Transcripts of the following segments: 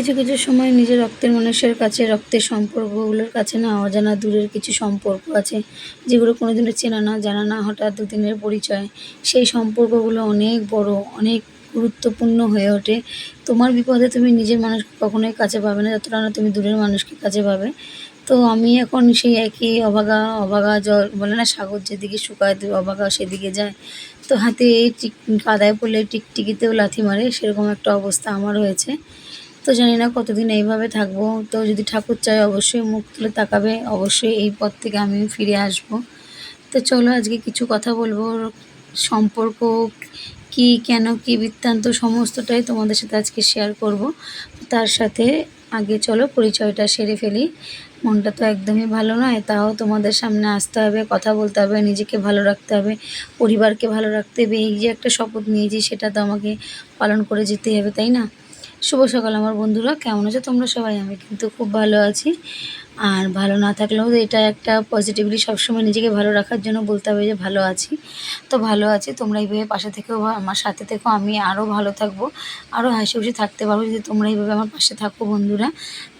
কিছু কিছু সময় নিজের রক্তের মানুষের কাছে, রক্তের সম্পর্কগুলোর কাছে না, অজানা দূরের কিছু সম্পর্ক আছে, যেগুলো কোনো দিনও চেনা না, জানা না, হঠাৎ দুদিনের পরিচয়। সেই সম্পর্কগুলো অনেক বড়, অনেক গুরুত্বপূর্ণ হয়ে ওঠে। তোমার বিপদে তুমি নিজের মানুষকে কখনোই কাছে পাবে না, যতটা না তুমি দূরের মানুষকে কাছে পাবে। তো আমি এখন সেই একই অভাগা অভাগা জল, বলে না, সাগর যেদিকে শুকায়, তো অভাগা সেদিকে যায়। তো হাতে টিক, কাদায় পড়লে টিকটিকিতেও লাথি মারে, সেরকম একটা অবস্থা আমার হয়েছে। তো জানি না কতদিন এইভাবে থাকব। তো যদি ঠাকুর চায় অবশ্যই মুখ তুলে তাকাবে, অবশ্যই এই পথ থেকে আমি ফিরে আসব। তো চলো আজকে কিছু কথা বলব। সম্পর্ক কি, কেন কি, বৃত্তান্ত সমস্তটাই তোমাদের সাথে আজকে শেয়ার করব। তার সাথে আগে চলো পরিচয়টা সেরে ফেলি। মনটা তো একদমই ভালো নয়, তাও তোমাদের সামনে আসতে হবে, কথা বলতে হবে, নিজেকে ভালো রাখতে হবে, পরিবারকে ভালো রাখতে হবে। এই যে একটা শপথ নিয়েছি, সেটা তো আমাকে পালন করে যেতেই হবে, তাই না? শুভ সকাল আমার বন্ধুরা, কেমন আছো তোমরা সবাই? আমি কিন্তু খুব ভালো আছি। আর ভালো না থাকলেও এটা একটা পজিটিভলি সবসময় নিজেকে ভালো রাখার জন্য বলতে হবে যে ভালো আছি। তো ভালো আছি, তোমরা এইভাবে পাশে থেকেও আমার সাথে থেকেও আমি আরও ভালো থাকব। আরও হাসি খুশি থাকতে পারব যদি তোমরা এইভাবে আমার পাশে থাকো বন্ধুরা।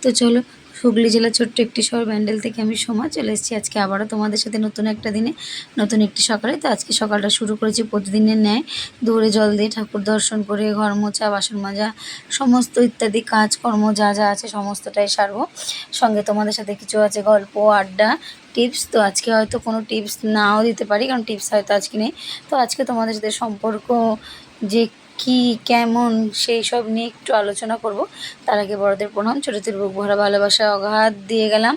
তো চলো হুগলি জেলার ছোট্ট একটি শহর ব্যান্ডেল থেকে আমি সময় চলে এসেছি। আজকে আবারও তোমাদের সাথে নতুন একটা দিনে, নতুন একটি সকালে। তো আজকে সকালটা শুরু করেছি প্রতিদিনের ন্যায়। দৌড়ে জল দিয়ে ঠাকুর দর্শন করে, ঘর মোছা, বাসন মাজা, সমস্ত ইত্যাদি কাজকর্ম যা যা আছে সমস্তটাই সারবো। সঙ্গে তোমাদের সাথে কিছু আছে গল্প, আড্ডা, টিপস। তো আজকে হয়তো কোনো টিপস নাও দিতে পারি, কারণ টিপস হয়তো আজকে নেই। তো আজকে তোমাদের সাথে সম্পর্ক যে কি, কেমন, সেই সব নিয়ে একটু আলোচনা করব। তার আগে বড়দের প্রণাম, ছোটোদের বুক ভরা ভালোবাসা, অগাধ দিয়ে গেলাম।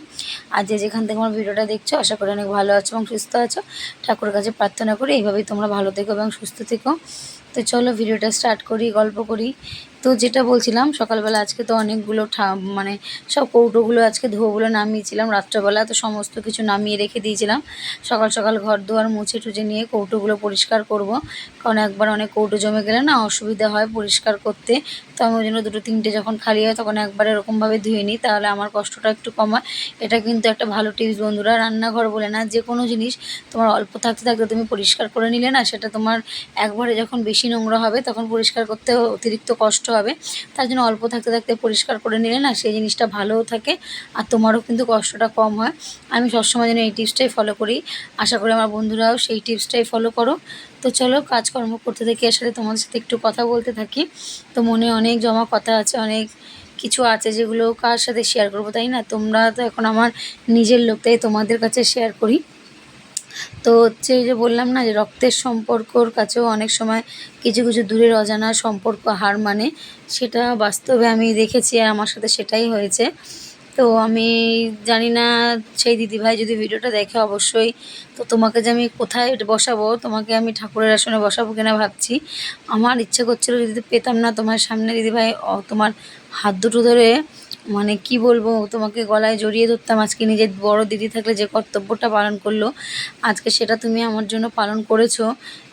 আর যে যেখান থেকে আমার ভিডিওটা দেখছ, আশা করি অনেক ভালো আছো এবং সুস্থ আছো। ঠাকুরের কাছে প্রার্থনা করি, এইভাবেই তোমরা ভালো থেকো এবং সুস্থ থেকো। তো চলো ভিডিওটা স্টার্ট করি, গল্প করি। তো যেটা বলছিলাম, সকালবেলা আজকে তো অনেকগুলো ঠা মানে সব কৌটোগুলো আজকে ধোবগুলো নামিয়েছিলাম রাত্রেবেলা, তো সমস্ত কিছু নামিয়ে রেখে দিয়েছিলাম। সকাল সকাল ঘর দুয়ার মুছে টুচে নিয়ে কৌটোগুলো পরিষ্কার করব। কারণ একবার অনেক কৌটো জমে গেলে না অসুবিধা হয় পরিষ্কার করতে। তো আমি ওই জন্য দুটো তিনটে যখন খালি হয় তখন একবার এরকমভাবে ধুয়ে নিই, তাহলে আমার কষ্টটা একটু কমায় এটা কিন্তু একটা ভালো টিপস বন্ধুরা। রান্নাঘর বলে না, যে কোনো জিনিস তোমার অল্প থাকতে থাকতে তুমি পরিষ্কার করে নিলে না, সেটা তোমার একবারে যখন বেশি নোংরা হবে তখন পরিষ্কার করতে অতিরিক্ত কষ্ট হবে। তার জন্য অল্প থাকতে থাকতে পরিষ্কার করে নিলে না সেই জিনিসটা ভালোও থাকে আর তোমারও কিন্তু কষ্টটা কম হয়। আমি সবসময় যেন এই টিপসটাই ফলো করি। আশা করি আমার বন্ধুরাও সেই টিপসটাই ফলো করো। তো চলো কাজকর্ম করতে থাকি আসলে তোমাদের সাথে একটু কথা বলতে থাকি। তো মনে অনেক জমা কথা আছে, অনেক কিছু আছে যেগুলো কার সাথে শেয়ার করব, তাই না? তোমরা তো এখন আমার নিজের লোক, তাই তোমাদের কাছে শেয়ার করি। তো হচ্ছে এই যে বললাম না যে রক্তের সম্পর্কর কাছেও অনেক সময় কিছু কিছু দূরের অজানা সম্পর্ক, হার মানে সেটা বাস্তবে আমি দেখেছি আর আমার সাথে সেটাই হয়েছে। তো আমি জানি না, সেই দিদিভাই যদি ভিডিওটা দেখে অবশ্যই, তো তোমাকে যে আমি কোথায় বসাবো, তোমাকে আমি ঠাকুরের আসনে বসাবো কিনা ভাবছি। আমার ইচ্ছে করছিল যদি পেতাম না তোমার সামনে দিদিভাই তোমার হাত দুটো ধরে মানে কি বলব, তোমাকে গলায় জড়িয়ে ধরতাম। আজকে নিজের বড় দিদি থাকলে যে কর্তব্যটা পালন করল, আজকে সেটা তুমি আমার জন্য পালন করেছ।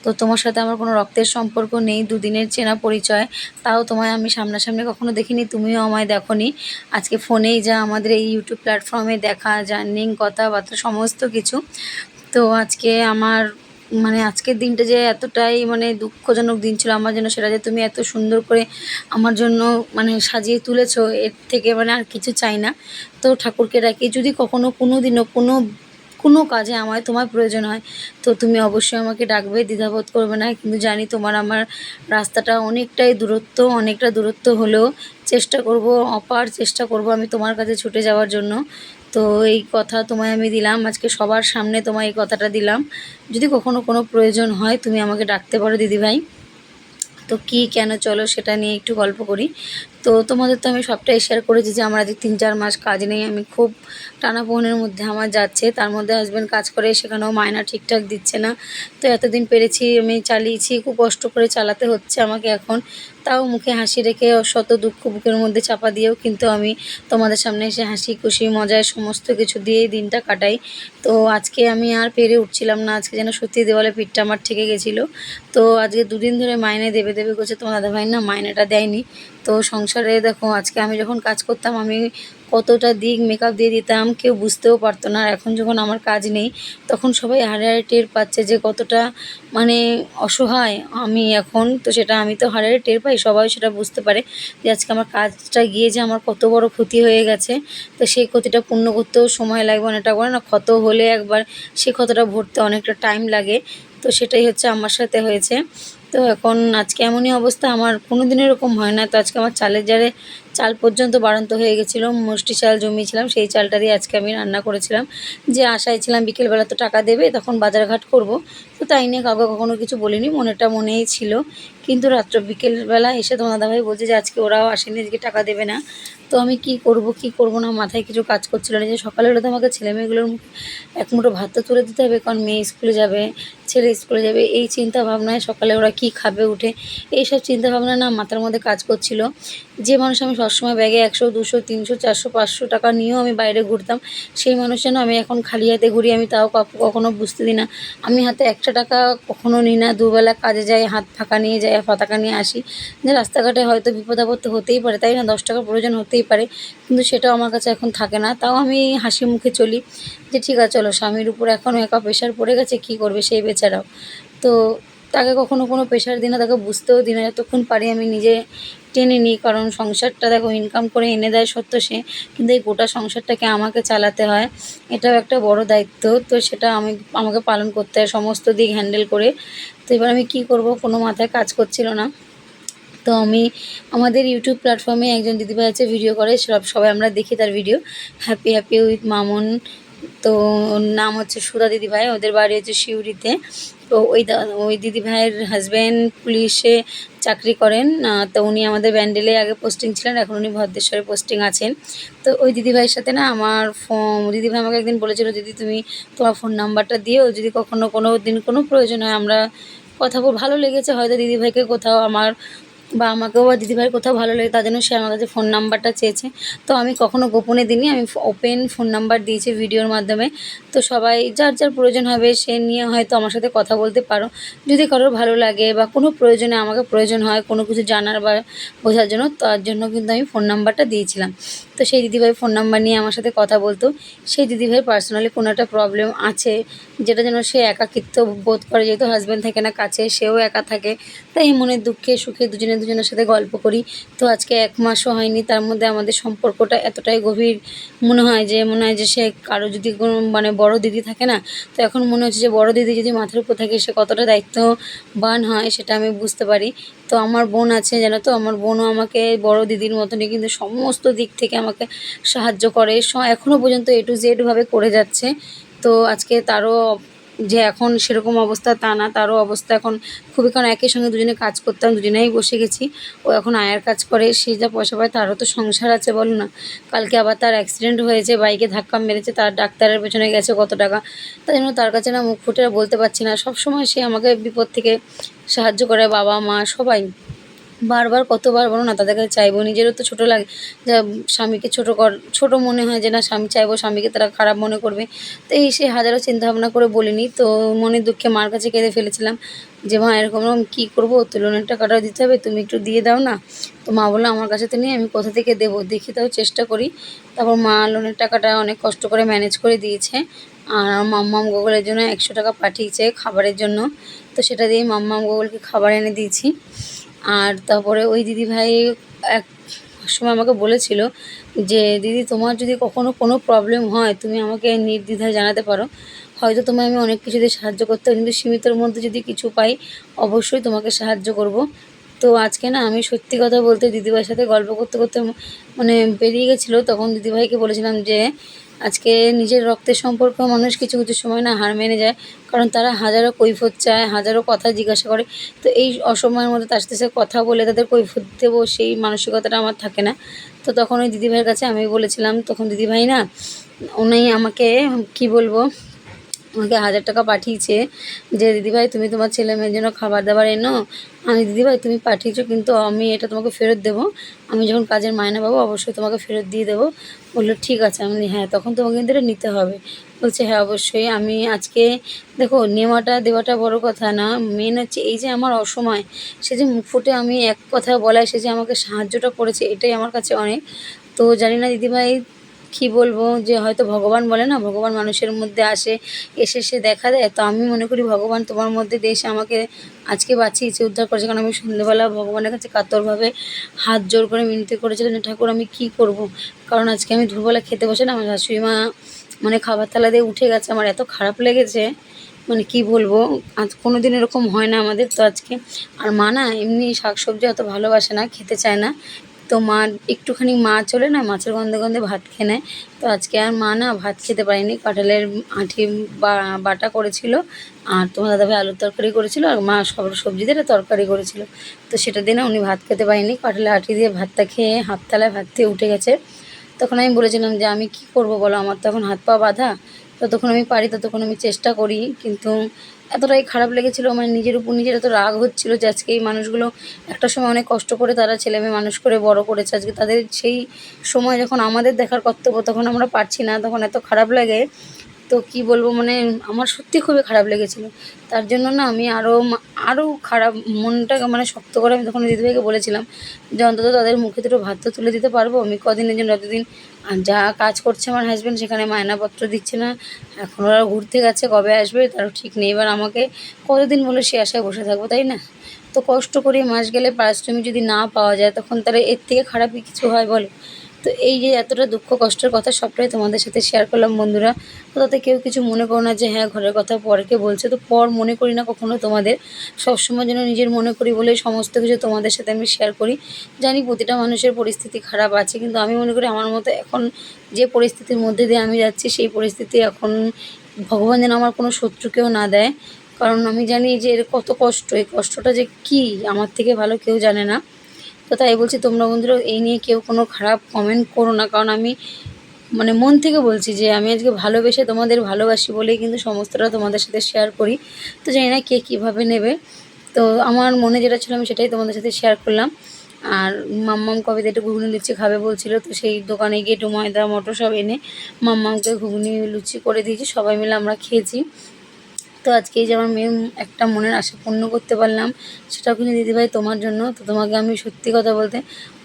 তো তোমার সাথে আমার কোনো রক্তের সম্পর্ক নেই, দুদিনের চেনা পরিচয়, তাও তোমায় আমি সামনাসামনি কখনো দেখিনি, তুমিও আমায় দেখনি। আজকে ফোনেই যা আমাদের এই ইউটিউব প্ল্যাটফর্মে দেখা, জার্নিং, কথাবার্তা, সমস্ত কিছু। তো আজকে আমার মানে আজকের দিনটা যে এতটাই মানে দুঃখজনক দিন ছিল, আমার জন্য সেটা যে তুমি এত সুন্দর করে আমার জন্য মানে সাজিয়ে তুলেছো, এর থেকে মানে আর কিছু চাই না। তো ঠাকুরকে ডাকি, যদি কখনো কোনো দিনও কোনো কোনো কাজে আমায় তোমার প্রয়োজন হয়, তো তুমি অবশ্যই আমাকে ডাকবে, দ্বিধাবোধ করবে না। কিন্তু জানি তোমার আমার রাস্তাটা অনেকটাই দূরত্ব, অনেকটা দূরত্ব হলেও চেষ্টা করব, অপার চেষ্টা করব আমি তোমার কাছে ছুটে যাওয়ার জন্য। তো এই কথা তোমায় আমি দিলাম। আজকে সবার সামনে তোমায় এই কথাটা দিলাম। যদি কখনো কোনো প্রয়োজন হয়, তুমি আমাকে ডাকতে পারো দিদিভাই। তো কি, কেন, চলো সেটা নিয়ে একটু গল্প করি। তো তোমাদের তো আমি সবটাই শেয়ার করেছি যে আমার আজ তিন, চার মাস কাজ নেই। আমি খুব টানা পোহনের মধ্যে আমার যাচ্ছে। তার মধ্যে হাজব্যান্ড কাজ করে, সেখানেও মায়না ঠিকঠাক দিচ্ছে না। তো এতদিন পেরেছি, আমি চালিয়েছি, খুব কষ্ট করে চালাতে হচ্ছে আমাকে এখন। তাও মুখে হাসি রেখে শত দুঃখ বুকের মধ্যে চাপা দিয়েও কিন্তু আমি তোমাদের সামনে এসে হাসি, খুশি, মজায় সমস্ত কিছু দিয়েই দিনটা কাটাই। তো আজকে আমি আর পেরে উঠছিলাম না। আজকে যেন সত্যি দেওয়ালে পিঠটা আমার ঠেকে গেছিল। তো আজকে দুদিন ধরে মাইনে দেবে দেবে করছে। তোমার দাদাভাই না মাইনেটা দেয়নি। তো সংসারে দেখো, আজকে আমি যখন কাজ করতাম, আমি কতটা দিক মেকআপ দিয়ে দিতাম, কেউ বুঝতেও পারতো না। আর এখন যখন আমার কাজ নেই, তখন সবাই হাড়ে হাড়ে টের পাচ্ছে যে কতটা মানে অসহায় আমি এখন। তো সেটা আমি তো হাড়ে টের পাই, সবাই সেটা বুঝতে পারে যে আজকে আমার কাজটা গিয়ে যে আমার কত বড় ক্ষতি হয়ে গেছে। তো সেই ক্ষতিটা পূর্ণ করতেও সময় লাগবে, অনেকটা করে না, ক্ষত হলে একবার সেই ক্ষতটা ভরতে অনেকটা টাইম লাগে। তো সেটাই হচ্ছে আমার সাথে হয়েছে। তো এখন আজকে এমনই অবস্থা, আমার কোনো দিন এরকম হয় না। তো আজকে আমার চালের জারে চাল পর্যন্ত বাড়ন্ত হয়ে গেছিল, মুষ্টি চাল জমিয়েছিলাম, সেই চালটা দিয়ে আজকে আমি রান্না করেছিলাম। যে আশায় ছিলাম বিকেলবেলা তো টাকা দেবে, তখন বাজারঘাট করব। তো তাই নিয়ে কাউকে কখনো কিছু বলিনি মনেটা মনেই ছিল। কিন্তু রাত্র বিকেলবেলা এসে তোমার দাদাভাই বলছে যে আজকে ওরাও আসেনি, আজকে টাকা দেবে না। তো আমি কি করব কি করব না, মাথায় কিছু কাজ করছিল না। যে সকালে হলে তো আমাকে ছেলে মেয়েগুলোর এক মুঠো ভাত তো তুলে দিতে হবে, কারণ মেয়ে স্কুলে যাবে, ছেলে স্কুলে যাবে, এই চিন্তা ভাবনায় সকালে ওরা কি খাবে, উঠে, এইসব চিন্তা ভাবনা না মাথার মধ্যে কাজ করছিল। যে মানুষ আমি সবসময় ব্যাগে একশো, দুশো, তিনশো, চারশো, পাঁচশো টাকা নিয়েও আমি বাইরে ঘুরতাম। সেই মানুষ যেন আমি এখন খালি হাতে ঘুরি, আমি তাও কখনো বুঝতে দিই না। আমি হাতে একটা টাকা কখনো নিই না, দুবেলা কাজে যাই, হাত ফাঁকা নিয়ে যাই ফাতাকা নিয়ে আসি। যে রাস্তাঘাটে হয়তো বিপদ আপদ হতেই পারে, তাই না? দশ টাকা প্রয়োজন হতেই পারে, কিন্তু সেটাও আমার কাছে এখন থাকে না। তাও আমি হাসি মুখে চলি যে, ঠিক আছে, চলো, স্বামীর উপর এখনও একা প্রেশার পড়ে গেছে, কী করবে সেই বেচারাও? তো তাকে কখনো কোনো প্রেশার দিই না, তাকে বুঝতেও দিই না। যতক্ষণ পারি আমি নিজে টেনে নিই, কারণ সংসারটা দেখো ইনকাম করে এনে দেয় সত্য সে, কিন্তু এই গোটা সংসারটাকে আমাকে চালাতে হয়, এটাও একটা বড় দায়িত্ব। তো সেটা আমি, আমাকে পালন করতে হয়, সমস্ত দিক হ্যান্ডেল করে। তো এবার আমি কী করব, কোনো মাথায় কাজ করছিল না। তো আমি আমাদের ইউটিউব প্ল্যাটফর্মে একজন দিদিভাই আছে ভিডিও করে, সব, সবাই আমরা দেখি তার video happy happy with Mamun. তো নাম হচ্ছে সুধা দিদিভাই, ওদের বাড়ি হচ্ছে শিউরিতে তো ওই ওই দিদিভাইয়ের হাজব্যান্ড পুলিশে চাকরি করেন। তো উনি আমাদের ব্যান্ডেলে আগে পোস্টিং ছিলেন, এখন উনি ভদ্রেশ্বরে পোস্টিং আছেন। তো ওই দিদিভাইয়ের সাথে না আমার দিদিভাই আমাকে একদিন বলেছিল যদি তুমি তোমার ফোন নাম্বারটা দিও, যদি কখনো কোনো দিন কোনো প্রয়োজন হয় আমরা কথা বল ভালো লেগেছে, হয়তো দিদিভাইকে কোথাও আমার বা আমাকেও বা দিদিভাইয়ের কোথাও ভালো লেগে তার জন্য সে আমার কাছে ফোন নাম্বারটা চেয়েছে। তো আমি কখনো গোপনে দিইনি, আমি ওপেন ফোন নাম্বার দিয়েছি ভিডিওর মাধ্যমে। তো সবাই, যার যার প্রয়োজন হবে সে নিয়ে হয়তো আমার সাথে কথা বলতে পারো। যদি কারোর ভালো লাগে বা কোনো প্রয়োজনে আমাকে প্রয়োজন হয়, কোনো কিছু জানার বা বোঝার জন্য, তার জন্য কিন্তু আমি ফোন নাম্বারটা দিয়েছিলাম। তো সেই দিদিভাই ফোন নাম্বার নিয়ে আমার সাথে কথা বলতো। সেই দিদিভাই পার্সোনালি কোনো একটা প্রবলেম আছে, যেটা যেন সে একাকিত্ব বোধ করে, যেহেতু হাজব্যান্ড থাকে না কাছে, সেও একা থাকে। তাই মনের দুঃখে সুখে দুজনে দুজনের সাথে গল্প করি। তো আজকে এক মাসও হয়নি, তার মধ্যে আমাদের সম্পর্কটা এতটাই গভীর। মনে হয় যে, মনে হয় যে সে কারও যদি কোনো মানে বড় দিদি থাকে না, তো এখন মনে হচ্ছে যে বড় দিদি যদি মাথার উপর থাকে সে কতটা দায়িত্ববান হয় সেটা আমি বুঝতে পারি। তো আমার বোন আছে জানো তো, আমার বোনও আমাকে বড় দিদির মতনই কিন্তু সমস্ত দিক থেকে আমাকে সাহায্য করে। এখনও পর্যন্ত এ টু জেডভাবে করে যাচ্ছে। তো আজকে তারও যে এখন সেরকম অবস্থা তা না, তারও অবস্থা এখন খুবই, কারণ একই সঙ্গে দুজনে কাজ করতাম, দুজনেই বসে গেছি। ও এখন আয়ার কাজ করে, সে যা পয়সা পায় তারও তো সংসার আছে বলো না। কালকে আবার তার অ্যাক্সিডেন্ট হয়েছে, বাইকে ধাক্কা মেরেছে, তার ডাক্তারের পেছনে গেছে কত টাকা। তাই জন্য তার কাছে না মুখ ফুটে বলতে পারছি না। সব সময় সে আমাকে বিপদ থেকে সাহায্য করে, বাবা, মা, সবাই। বারবার, কতবার বলো না, তাদের কাছে চাইব, নিজেরও তো ছোটো লাগে, যা স্বামীকে ছোটো কর, ছোটো মনে হয় যে না, স্বামী চাইব, স্বামীকে তারা খারাপ মনে করবে। তো এই সে হাজারো চিন্তা ভাবনা করে বলিনি, তো মনের দুঃখে মার কাছে কেঁদে ফেলেছিলাম যে, মা, এরকম এরকম কী করব? তো লোনের টাকাটা দিতে হবে, তুমি একটু দিয়ে দাও না। তো মা বলল, আমার কাছে তো নেই, আমি কোথা থেকে দেবো? দেখি তাও চেষ্টা করি। তারপর মা লোনের টাকাটা অনেক কষ্ট করে ম্যানেজ করে দিয়েছে। আর মাম্মাম গুগলের জন্য একশো টাকা পাঠিয়েছে খাবারের জন্য। তো সেটা দিয়ে মাম্মাম গুগলকে খাবার এনে দিয়েছি। আর তারপরে ওই দিদিভাই এক সময় আমাকে বলেছিল যে, দিদি, তোমার যদি কখনো কোনো প্রবলেম হয়, তুমি আমাকে নির্দ্বিধায় জানাতে পারো। হয়তো তোমায় আমি অনেক কিছুতে সাহায্য করতে কিন্তু সীমিতর মধ্যে যদি কিছু পাই, অবশ্যই তোমাকে সাহায্য করব। তো আজকে না, আমি সত্যি কথা বলতে দিদিভাইয়ের সাথে গল্প করতে করতে মানে বেরিয়ে গেছিল। তখন দিদিভাইকে বলেছিলাম যে আজকে নিজের রক্তের সম্পর্কেও মানুষ কিছু কিছু সময় না হার মেনে যায়, কারণ তারা হাজারো কৈফত চায়, হাজারো কথা জিজ্ঞাসা করে। তো এই অসময়ের মধ্যে তার সাথে কথা বলে তাদের কৈফত দেবো, সেই মানসিকতাটা আমার থাকে না। তো তখন ওই দিদিভাইয়ের কাছে আমি বলেছিলাম, তখন দিদিভাই না, উনি আমাকে কি বলব আমাকে হাজার টাকা পাঠিয়েছে যে, দিদিভাই, তুমি তোমার ছেলে মেয়ের জন্য খাবার দাবার এনো। আমি, দিদিভাই, তুমি পাঠিয়েছো, কিন্তু আমি এটা তোমাকে ফেরত দেবো। আমি যখন কাজের মায়না পাবো, অবশ্যই তোমাকে ফেরত দিয়ে দেবো। বলল, ঠিক আছে। আমি হ্যাঁ তখন তোমাকে কিন্তু এটা নিতে হবে। বলছে হ্যাঁ অবশ্যই। আমি আজকে, দেখো, নেওয়াটা দেওয়াটা বড় কথা না মেন হচ্ছে এই যে আমার অসময়, সে যে মুখ ফুটে আমি এক কথা বলায় সে যে আমাকে সাহায্যটা করেছে, এটাই আমার কাছে অনেক। তো জানি না, দিদিভাই কি বলব? যে হয়তো ভগবান বলে না, ভগবান মানুষের মধ্যে আসে, এসে সে দেখা দেয়। তো আমি মনে করি ভগবান তোমার মধ্যে দেশে আমাকে আজকে বাঁচিয়েছে, উদ্ধার করেছে। কারণ আমি সন্ধ্যেবেলা ভগবানের কাছে কাতরভাবে হাত জোর করে মিনতি করেছিলাম ঠাকুর, আমি কী করব? কারণ আজকে আমি দুপুরবেলা খেতে বসে না, আমার শাশুড়ি মা মানে খাবার থালা দিয়ে উঠে গেছে। আমার এত খারাপ লেগেছে মানে কি বলব? আজ কোনো দিন এরকম হয় না আমাদের। তো আজকে আর মা না এমনি শাক সবজি অত ভালোবাসে না, খেতে চায় না। তো মা একটুখানি মাছ হলে না, মাছের গন্ধে গন্ধে ভাত খেয়ে নেয়। তো আজকে আর মা না ভাত খেতে পারেনি, কাঁঠালের বা, বাটা করেছিল আর তোমার দাদাভাই আলুর তরকারি করেছিল আর মা সব সবজি দিয়ে তরকারি করেছিল। তো সেটা দিয়ে না উনি ভাত খেতে পারেনি কাঁঠালের আঁঠি দিয়ে ভাতটা খেয়ে হাততলায় ভাত দিয়ে উঠে গেছে। তখন আমি বলেছিলাম যে, আমি কি করব বলো, আমার তো এখন হাত পা বাঁধা ততক্ষণ আমি পারি ততক্ষণ আমি চেষ্টা করি। কিন্তু এতটাই খারাপ লেগেছিলো মানে নিজের উপর নিজের এত রাগ হচ্ছিল যে আজকে এই মানুষগুলো একটা সময় অনেক কষ্ট করে তারা ছেলে মেয়ে মানুষ করে বড় করেছে। আজকে তাদের সেই সময় যখন আমাদের দেখার কর্তব্য তখন আমরা পারছি না, তখন এত খারাপ লাগে তো কি বলব মানে আমার সত্যি খুবই খারাপ লেগেছিলো। তার জন্য না আমি আরও আরও খারাপ মনটা মানে শক্ত করে আমি তখন দিদিভাইকে বলেছিলাম যে অন্তত তাদের মুখে দুটো ভাত তো তুলে দিতে পারব, আমি কদিনের জন্য যতদিন আর যা কাজ করছে আমার হাজব্যান্ড সেখানে মায়নাপত্র দিচ্ছে না। এখন ওরা ঘুরতে গেছে, কবে আসবে তারও ঠিক নেই। এবার আমাকে কতদিন বলে সে আশায় বসে থাকব, তাই না? তো কষ্ট করে মাস গেলে পারিশ্রমিক যদি না পাওয়া যায়, তখন তারা এর থেকে খারাপই কিছু হয় বলো? তো এই যে এতটা দুঃখ, কষ্টের কথা সবটাই তোমাদের সাথে শেয়ার করলাম বন্ধুরা। তো তাতে কেউ কিছু মনে করো না যে হ্যাঁ ঘরের কথা পরকে বলছে। তো পর মনে করি না কখনো তোমাদের। সবসময় যেন নিজের মনে করি বলে সমস্ত কিছু তোমাদের সাথে আমি শেয়ার করি। জানি প্রতিটা মানুষের পরিস্থিতি খারাপ আছে, কিন্তু আমি মনে করি আমার মতো এখন যে পরিস্থিতির মধ্যে দিয়ে আমি যাচ্ছি, সেই পরিস্থিতি এখন ভগবান যেন আমার কোনো শত্রুকেও না দেয়। কারণ আমি জানি যে এর কত কষ্ট, এই কষ্টটা যে কী, আমার থেকে ভালো কেউ জানে না। তো তাই বলছি, তোমরা বন্ধুরা, এই নিয়ে কেউ কোনো খারাপ কমেন্ট করো না। কারণ আমি মানে মন থেকে বলছি যে, আমি আজকে ভালোবেসে তোমাদের ভালোবাসি বলেই কিন্তু সমস্তটা তোমাদের সাথে শেয়ার করি। তো জানি না কে কীভাবে নেবে। তো আমার মনে যেটা ছিল, আমি সেটাই তোমাদের সাথে শেয়ার করলাম। আর মাম্মাম কবে একটু ঘুগনি লুচি খাবে বলছিল, তো সেই দোকানে গিয়ে একটু ময়দা, মটর সব এনে মাম্মামকে ঘুগনি লুচি করে দিয়েছি। সবাই মিলে আমরা খেয়েছি। তো আজকে যে আমার মেয়ে একটা মনের আশা পূর্ণ করতে পারলাম, সেটাও কিন্তু দিদিভাই তোমার জন্য। তো তোমাকে আমি সত্যি কথা বলতে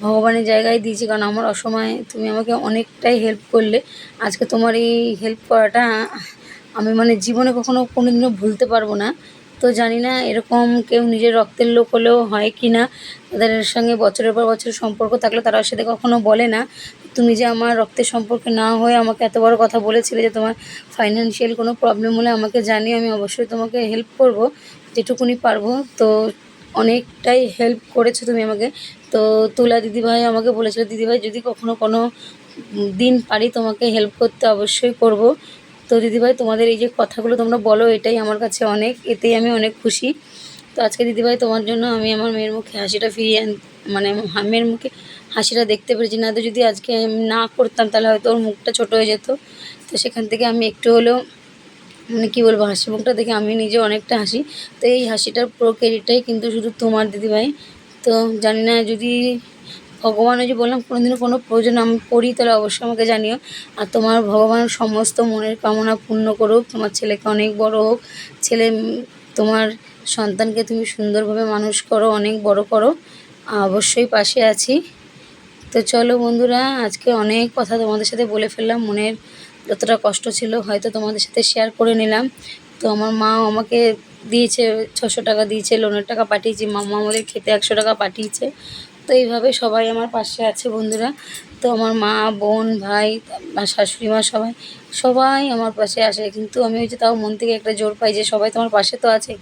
ভগবানের জায়গায় দিয়েছি, কারণ আমার অসময়ে তুমি আমাকে অনেকটাই হেল্প করলে। আজকে তোমার এই হেল্প করাটা আমি মানে জীবনে কখনো কোনো দিনও ভুলতে পারব না। তো জানি না এরকম কেউ নিজের রক্তের লোক হলেও হয় কি না। তাদের সঙ্গে বছরের পর বছর সম্পর্ক থাকলে তারা সাথে কখনো বলে না। তুমি যে আমার রক্তের সম্পর্কে না হয়ে আমাকে এত বড় কথা বলেছিলে যে তোমার ফাইন্যান্সিয়াল কোনো প্রবলেম হলে আমাকে জানিয়ে আমি অবশ্যই তোমাকে হেল্প করব, যেটুকুনি পারব। তো অনেকটাই হেল্প করেছ তুমি আমাকে। তো তুলা দিদিভাই আমাকে বলেছিল, দিদিভাই, যদি কখনো কোনো দিন পারি তোমাকে হেল্প করতে, অবশ্যই করব। তো দিদিভাই, তোমাদের এই যে কথাগুলো তোমরা বলো, এটাই আমার কাছে অনেক, এতেই আমি অনেক খুশি। তো আজকে দিদিভাই, তোমার জন্য আমি আমার মেয়ের মুখে হাসিটা ফিরিয়ে মানে মেয়ের মুখে হাসিটা দেখতে পেরেছি। না তো যদি আজকে আমি না করতাম, তাহলে হয়তো ওর মুখটা ছোটো হয়ে যেত। তো সেখান থেকে আমি একটু হলেও মানে কী বলব, হাসি মুখটা দেখে আমি নিজে অনেকটা হাসি। তো এই হাসিটার পুরো ক্রেডিটটাই কিন্তু শুধু তোমার দিদিভাই। তো জানি না, যদি ভগবান ওই যে বললাম, কোনোদিনও কোনো প্রয়োজন আমি পড়ি তাহলে অবশ্যই আমাকে জানিও। আর তোমার ভগবান সমস্ত মনের কামনা পূর্ণ করুক, তোমার ছেলেকে অনেক বড় হোক, ছেলে তোমার সন্তানকে তুমি সুন্দরভাবে মানুষ করো, অনেক বড় করো অবশ্যই পাশে আছি। তো চলো বন্ধুরা, আজকে অনেক কথা তোমাদের সাথে বলে ফেললাম, মনের যতটা কষ্ট ছিল হয়তো তোমাদের সাথে শেয়ার করে নিলাম। তো আমার মা আমাকে দিয়েছে, ছশো টাকা দিয়েছে, লোনের টাকা পাঠিয়েছি, মাম্মা আমাদের খেতে একশো টাকা পাঠিয়েছে। তো এইভাবে সবাই আমার পাশে আছে বন্ধুরা। তো আমার মা, বোন, ভাই শাশুড়ি মা সবাই সবাই আমার পাশে আসে। কিন্তু আমি যে তাও মন থেকে একটা জোর পাই যে সবাই তোমার পাশে তো আছে।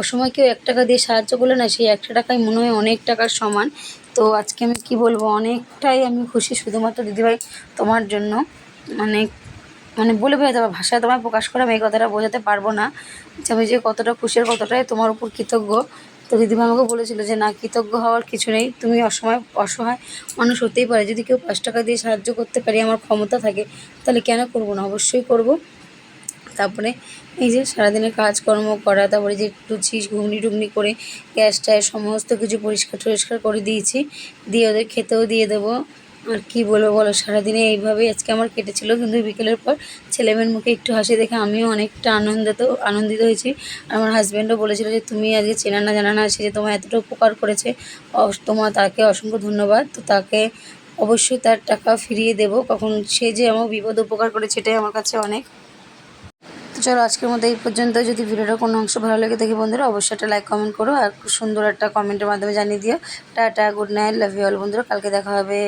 অসময় কেউ এক টাকা দিয়ে সাহায্য করলে না সেই একটা টাকায় মনে হয় অনেক টাকার সমান। তো আজকে আমি কি বলব? অনেকটাই আমি খুশি শুধুমাত্র দিদিভাই তোমার জন্য। মানে মানে বলে বোঝাতে পারব ভাষায় তোমায় প্রকাশ করে আমি এই কথাটা বোঝাতে পারব না। যে আমি যে কতটা খুশি আর কতটাই তোমার উপর কৃতজ্ঞ। তো দিদিমা আমাকে বলেছিল যে, না, কৃতজ্ঞ হওয়ার কিছু নেই। তুমি অসময়, অসহায় মানুষ হতেই পারে। যদি কেউ পাঁচ টাকা দিয়ে সাহায্য করতে পারি, আমার ক্ষমতা থাকে, তাহলে কেন করব না? অবশ্যই করব। তারপরে এই যে সারাদিনের কাজকর্ম করা, তারপরে যে লুচি ঘুগনি টুগনি করে গ্যাস ট্যাস সমস্ত কিছু পরিষ্কার টরিষ্কার করে দিয়েছি। দিয়ে ওদের খেতেও দিয়ে দেবো। আর কি বলব বলো, সারাদিনে এইভাবেই আজকে আমার কেটেছিল, কিন্তু বিকেলের পর ছেলেমেয়ের মুখে একটু হাসি দেখে আমিও অনেকটা আনন্দিত আনন্দিত হয়েছি। আর আমার হাজব্যান্ডও বলেছিল যে, তুমি আজকে চেনা না জানা না সে যে তোমার এতটা উপকার করেছে তোমার তাকে অসংখ্য ধন্যবাদ। তো তাকে অবশ্যই তার টাকা ফিরিয়ে দেব। কখন সে যে আমার বিপদ উপকার করেছে, এটাই আমার কাছে অনেক। তো চলো, আজকের মধ্যে এই পর্যন্ত। যদি ভিডিওটা কোনো অংশ ভালো লেগে থাকে বন্ধুরা, অবশ্যই একটা লাইক কমেন্ট করো। আর সুন্দর একটা কমেন্টের মাধ্যমে জানিয়ে দিও। Tata good night love you all বন্ধুরা। কালকে দেখা হবে।